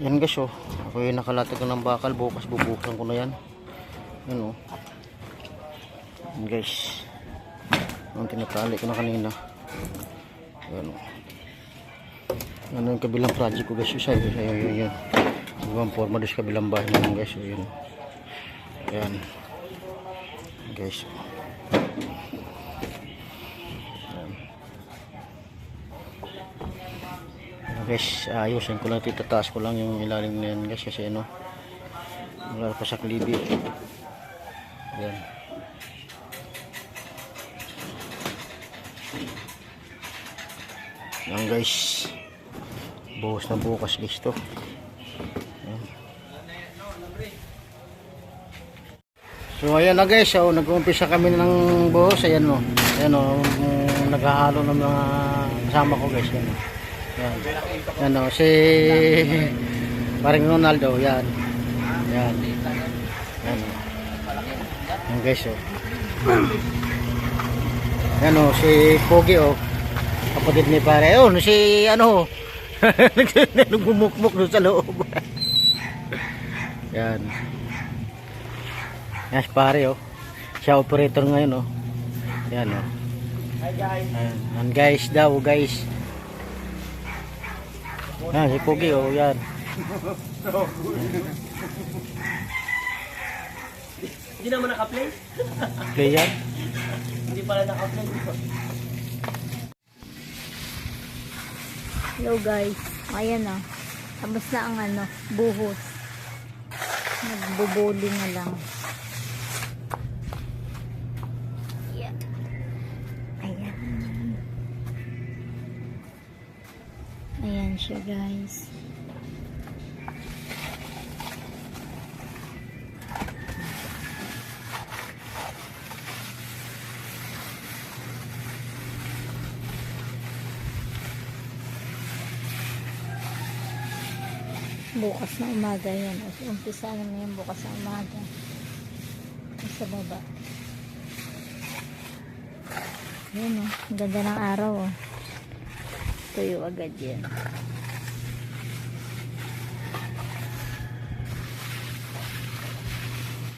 Yan guys oh. Ako yung nakalatag ng bakal. Bukas bubukan ko na yan. Yan oh. Yan guys. Ang tinatali ko na kanina. Yan oh. Ano yung kabilang project ko guys. Isa yun. Ayun yun yun. Ibang forma doon sa kabilang bahay naman guys. Oh, yun. Yan. Guys. Yan. Guys, ayusin ko lang ito, tataas ko lang yung ilalim na yan guys kasi ano, wala pa sa klibi. Yan. Yan guys. Buhos na bukas guys to. So ayan na guys, so, nag-umpisa kami ng buhos, ayan o. Ayan o, mm, naghahalo ng mga kasama ko guys. Yan, o. yan. Yan o, si paring Ronaldo, yan. Yan. Yan o. Yan guys o. Yan o, si Pogi o. Kapatid ni pare. Oh, si ano. Nagbumukmuk doon sa loob. yan. Yan si pare oh. Siya operator ngayon oh. Yan oh. Hi guys. Yan, yan guys daw guys. Yan si Pogi oh, yan. Hindi naman naka-play. Play yan. Hindi pala naka-play. Hello guys. Ayan na. Tapos na ang ano, buhos. Nagbo-bowling na lang. Ayan siya guys. Bukas na umaga yan. Umpisa na yan bukas na umaga. Sa baba. Ayan o. Ang ganda ng araw o. 对我感觉